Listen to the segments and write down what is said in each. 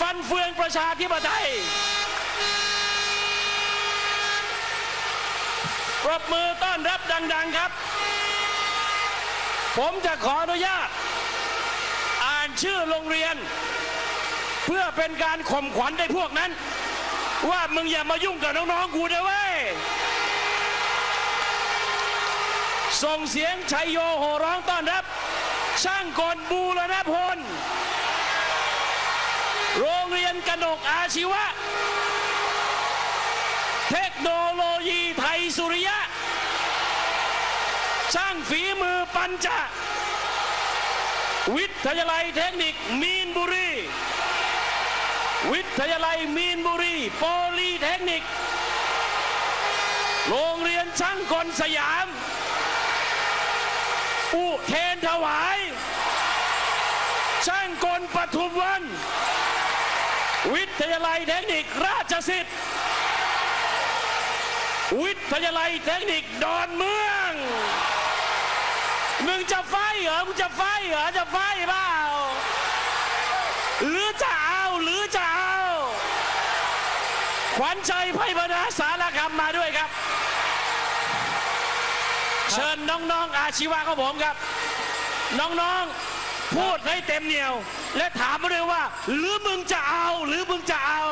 ฟันเฟืองประชาธิปไตยปรบมือต้อนรับดัง ๆครับ ผมจะขออนุญาต อ่านชื่อโรงเรียน เพื่อเป็นการข่มขวัญในพวกนั้น ว่ามึงอย่ามายุ่งกับน้องๆกูนะเว้ยส่งเสียงชัยโยโห่ร้องต้อนรับ ช่างกลบูรณพล โรงเรียนกนกอาชีวะ เทคโนโลยีไทยสุริยะ ช่างฝีมือปัญจวิทยาลัยเทคนิคมีนบุรี วิทยาลัยมีนบุรี โปลีเทคนิค โรงเรียนช่างกลสยาม อุเทนถวาย ช่างกลปทุมวัน วิทยาลัยเทคนิคราชสิทธิ์ วิทยาลัยเทคนิคดอนเมือง มึงจะไฟเหรอ มึงจะไฟเหรอ จะไฟเปล่า หรือจะเอา หรือจะเอา ขวัญใจไพบรรณาสารคำมาด้วยครับ เชิญน้องๆ อาชีวะของผมครับ น้องๆ พูดให้เต็มเหนียว และถามมาด้วยว่า หรือมึงจะเอาหรือมึงจะเอา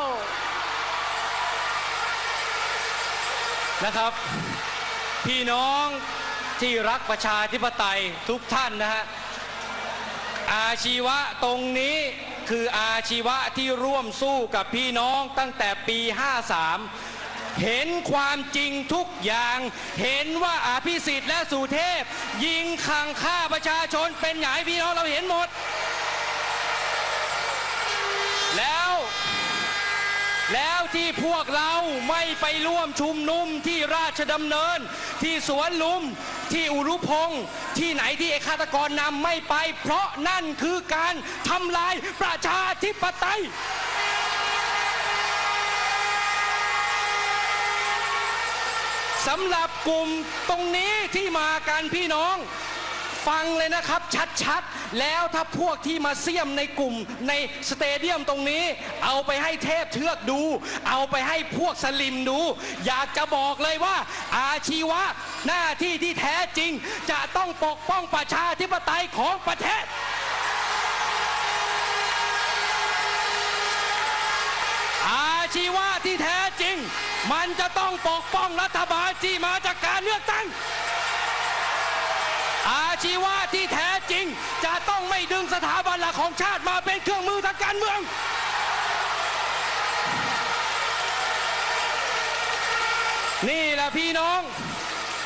นะครับ พี่น้องที่รักประชาธิปไตยทุกท่านนะฮะอาชีวะตรงนี้คืออาชีวะที่ร่วมสู้กับพี่น้องตั้งแต่ปี 53 เห็นความจริงทุกอย่าง เห็นว่าอาภิสิทธิ์และสุเทพ ยิงขังฆ่าประชาชนเป็นอย่างให้พี่น้องเราเห็นหมด แล้ว แล้วที่พวกเราไม่ไปร่วมชุมนุมที่ราชดำเนิน ที่สวนลุม ที่อุรุพงศ์ที่ไหนที่ไอ้ฆาตกรนำไม่ไป เพราะนั่นคือการทำลายประชาธิปไตยสำหรับกลุ่มตรงนี้ที่มากันพี่น้อง ฟังเลยนะครับชัดๆ แล้วถ้าพวกที่มาเสี่ยมในกลุ่มในสเตเดียมตรงนี้ เอาไปให้เทพเทือกดู เอาไปให้พวกสลิมดู อยากจะบอกเลยว่า อาชีวะหน้าที่ที่แท้จริง จะต้องปกป้องประชาธิปไตยของประเทศอาชีวะที่แท้จริง มันจะต้องปกป้องรัฐบาลที่มาจากการเลือกตั้ง อาชีวะที่แท้จริง จะต้องไม่ดึงสถาบันหลักของชาติมาเป็นเครื่องมือทางการเมือง นี่แหละพี่น้อง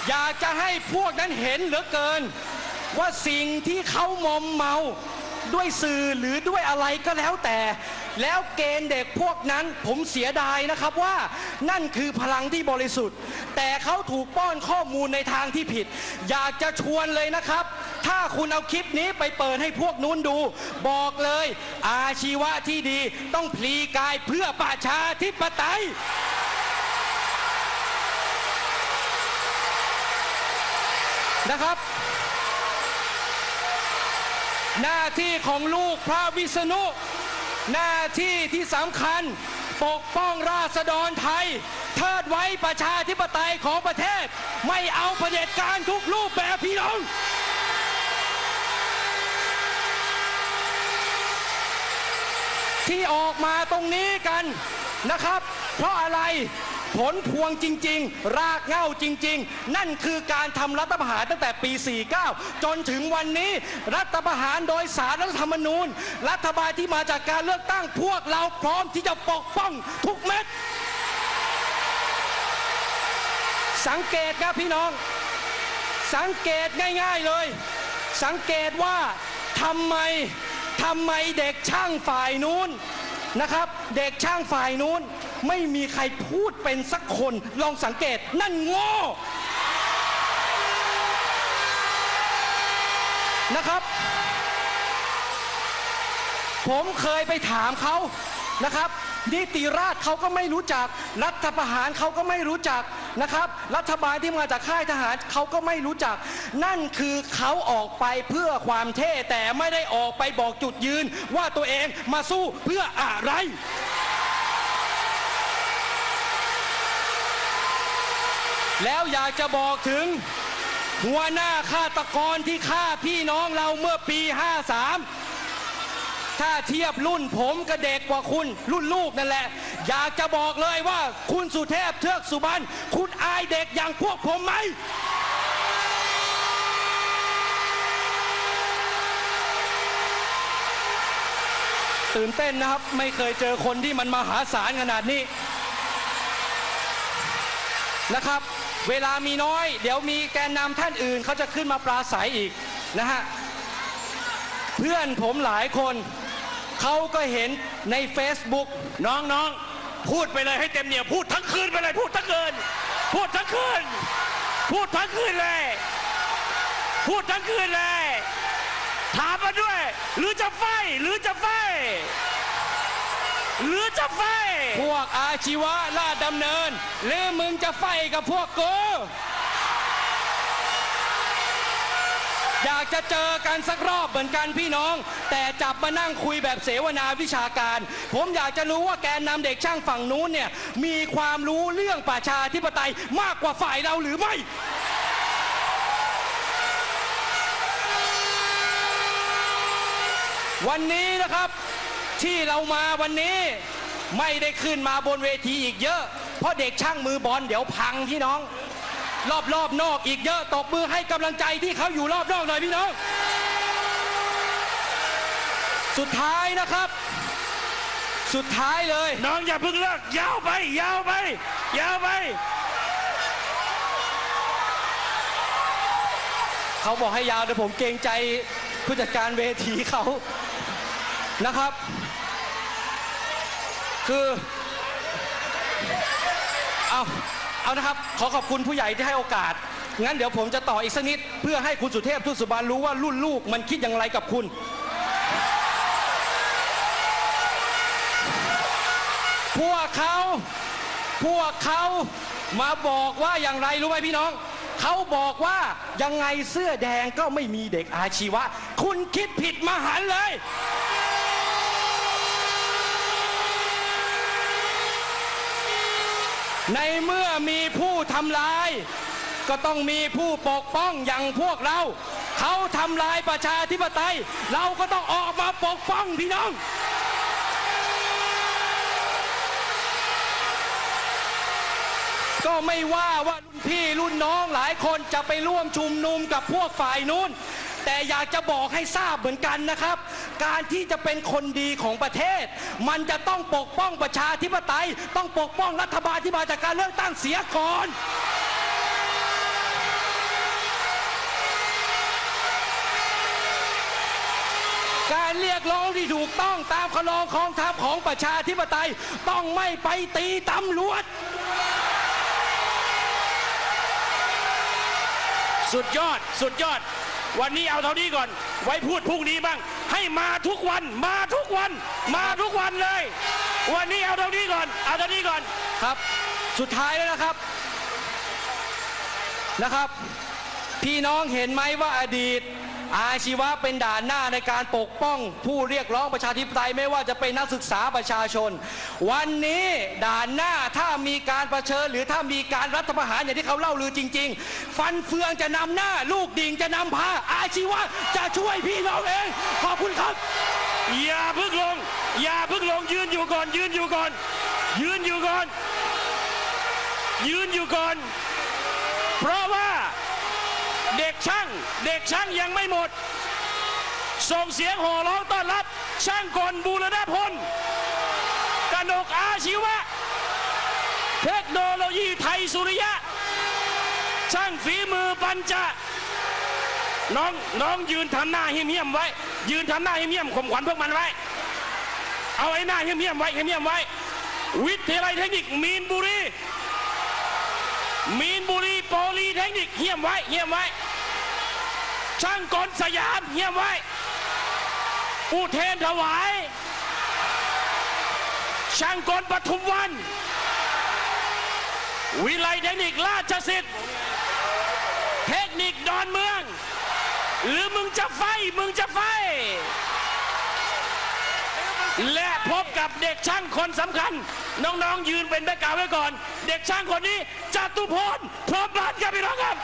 อยากจะให้พวกนั้นเห็นเหลือเกิน ว่าสิ่งที่เขามอมเมา ด้วยสื่อหรือด้วยอะไรก็แล้วแต่ แล้วเกณฑ์เด็กพวกนั้นผมเสียดายนะครับว่านั่นคือพลังที่บริสุทธิ์ แต่เขาถูกป้อนข้อมูลในทางที่ผิด อยากจะชวนเลยนะครับ ถ้าคุณเอาคลิปนี้ไปเปิดให้พวกนู้นดู บอกเลย อาชีวะที่ดีต้องพลีกายเพื่อประชาธิปไตยนะครับ หน้าที่ของลูกพระวิษณุ หน้าที่ที่สำคัญ ปกป้องราษฎรไทย เทิดไว้ประชาธิปไตยของประเทศ ไม่เอาเผด็จการทุกรูปแบบพี่น้องที่ออกมาตรงนี้กันนะครับ เพราะอะไร ผลพวงจริง ๆ รากเหง้าจริง ๆ นั่นคือการทำรัฐประหารตั้งแต่ปี 49 จนถึงวันนี้รัฐประหารโดยสารรัฐธรรมนูญ รัฐบาลที่มาจากการเลือกตั้งพวกเราพร้อมที่จะปกป้องทุกเม็ด สังเกตครับพี่น้อง สังเกตง่าย ๆเลย สังเกตว่าทำไมทำไมเด็กช่างฝ่ายนู้นนะครับ เด็กช่างฝ่ายนู้น ไม่มีใครพูดเป็นสักคนลองสังเกตนั่นโง่นะครับ ผมเคยไปถามเขานะครับนิติราษฎร์เขาก็ไม่รู้จัก รัฐประหารเขาก็ไม่รู้จักนะครับ รัฐบาลที่มาจากค่ายทหารเขาก็ไม่รู้จัก นั่นคือเขาออกไปเพื่อความเท่แต่ไม่ได้ออกไปบอกจุดยืน ว่าตัวเองมาสู้เพื่ออะไร แล้วอยากจะบอกถึง หัวหน้าฆาตกรที่ฆ่าพี่น้องเราเมื่อปี 53 ถ้าเทียบรุ่นผมกับเด็กกว่าคุณรุ่นลูกนั่นแหละ อยากจะบอกเลยว่าคุณสุเทพเทือกสุบรรณคุณอายเด็กอย่างพวกผมไหมตื่นเต้นนะครับ ไม่เคยเจอคนที่มันมหาศาลขนาดนี้นะครับ เวลามีน้อย เดี๋ยวมีแกนนำท่านอื่นเขาจะขึ้นมาปราศัยอีกนะฮะเพื่อนผมหลายคน เขาก็เห็นใน Facebook น้องน้องพูดไปเลยให้เต็มเหนียวพูดทั้งคืนไปเลยพูดทั้งคืน พูดทั้งคืน พูดทั้งคืนเลย พูดทั้งคืนเลย ถามมาด้วย หรือจะไฟหรือจะไฟ หรือจะไฟ พวกอาชีวะลาดดำเนิน หรือมึงจะไฟกับพวกกู อยากจะเจอกันสักรอบเหมือนกันพี่น้อง แต่จับมานั่งคุยแบบเสวนาวิชาการ ผมอยากจะรู้ว่าแกนนำเด็กช่างฝั่งนู้นเนี่ย มีความรู้เรื่องประชาธิปไตยมากกว่าฝ่ายเราหรือไม่ วันนี้นะครับ ที่เรามาวันนี้ไม่ได้ขึ้นมาบนเวทีอีกเยอะ เพราะเด็กช่างมือบอลเดี๋ยวพังพี่น้อง รอบรอบๆนอกอีกเยอะตบมือให้กำลังใจที่เขาอยู่รอบนอกหน่อยพี่น้อง สุดท้ายนะครับ สุดท้ายเลยน้องอย่าเพิ่งเลิกยาวไป ยาวไป ยาวไปเขาบอกให้ยาวแต่ผมเกรงใจผู้จัดการเวทีเขานะครับ คือ เอาเอานะครับ ขอขอบคุณผู้ใหญ่ที่ให้โอกาส งั้นเดี๋ยวผมจะต่ออีกสักนิด เพื่อให้คุณสุเทพทุสุบานรู้ว่ารุ่นลูกมันคิดอย่างไรกับคุณ พวกเขา พวกเขามาบอกว่าอย่างไรรู้ไหมพี่น้องเขาบอกว่ายังไงเสื้อแดงก็ไม่มีเด็กอาชีวะ คุณคิดผิดมหันเลย ในเมื่อมีผู้ทำลาย ก็ต้องมีผู้ปกป้องอย่างพวกเรา เขาทำลายประชาธิปไตย เราก็ต้องออกมาปกป้องพี่น้อง ก็ไม่ว่าว่ารุ่นพี่รุ่นน้องหลายคนจะไปร่วมชุมนุมกับพวกฝ่ายนู้น แต่อยากจะบอกให้ทราบเหมือนกันนะครับ การที่จะเป็นคนดีของประเทศ มันจะต้องปกป้องประชาธิปไตย ต้องปกป้องรัฐบาลที่มาจากการเลือกตั้งเสียก่อนการเรียกร้องที่ถูกต้องตามคลองของทัพของประชาธิปไตย ต้องไม่ไปตีตำรวจ สุดยอด สุดยอด วันนี้เอาเท่านี้ก่อน ไว้พูดพรุ่งนี้บ้าง ให้มาทุกวัน มาทุกวัน มาทุกวันเลย วันนี้เอาเท่านี้ก่อน เอาเท่านี้ก่อน ครับ สุดท้ายแล้วนะครับ นะครับ พี่น้องเห็นไหมว่าอดีต อาชีวะเป็นด่านหน้าในการปกป้อง ผู้เรียกร้องประชาธิปไตยไม่ว่าจะเป็นนักศึกษาประชาชน วันนี้ด่านหน้าถ้ามีการประชิญหรือถ้ามีการรัฐประหารอย่างที่เขาเล่าลือจริง ๆ ฟันเฟืองจะนำหน้า ลูกดิ่งจะนำพาอาชีวะจะช่วยพี่น้องเอง ขอบคุณครับ อย่าพึ่งลง อย่าพึ่งลงยืนอยู่ก่อน ยืนอยู่ก่อน ยืนอยู่ก่อน ยืนอยู่ก่อน เพราะว่า เด็กช่าง เด็กช่างยังไม่หมด ส่งเสียงโห่ร้องต้อนรับ ช่างกลบูรณพลกนกอาชีวะ เทคโนโลยีไทยสุริยะ ช่างฝีมือปัญจน้องน้องยืนทำหน้าเหี้ยมๆไว้ ยืนทำหน้าเหี้ยมๆข่มขวัญพวกมันไว้ เอาไอ้หน้าเหี้ยมๆไว้เหี้ยมๆไว้ วิทยาลัยเทคนิคมีนบุรีมีนบุรีโปลีเทคนิคเหี้ยมไว้เหี้ยมไว้ ช่างกลสยามเหี้ยมไว้ อุเทนถวาย ช่างกลปทุมวัน วิไลเทคนิคราชสิทธิ์ เทคนิคดอนเมือง หรือมึงจะไฟ มึงจะไฟ และพบกับเด็กช่างคนสำคัญ น้องๆยืนเป็นแม่กาวไว้ก่อน เด็กช่างคนนี้จตุพลพร้อมบัตรครับพี่น้องครับ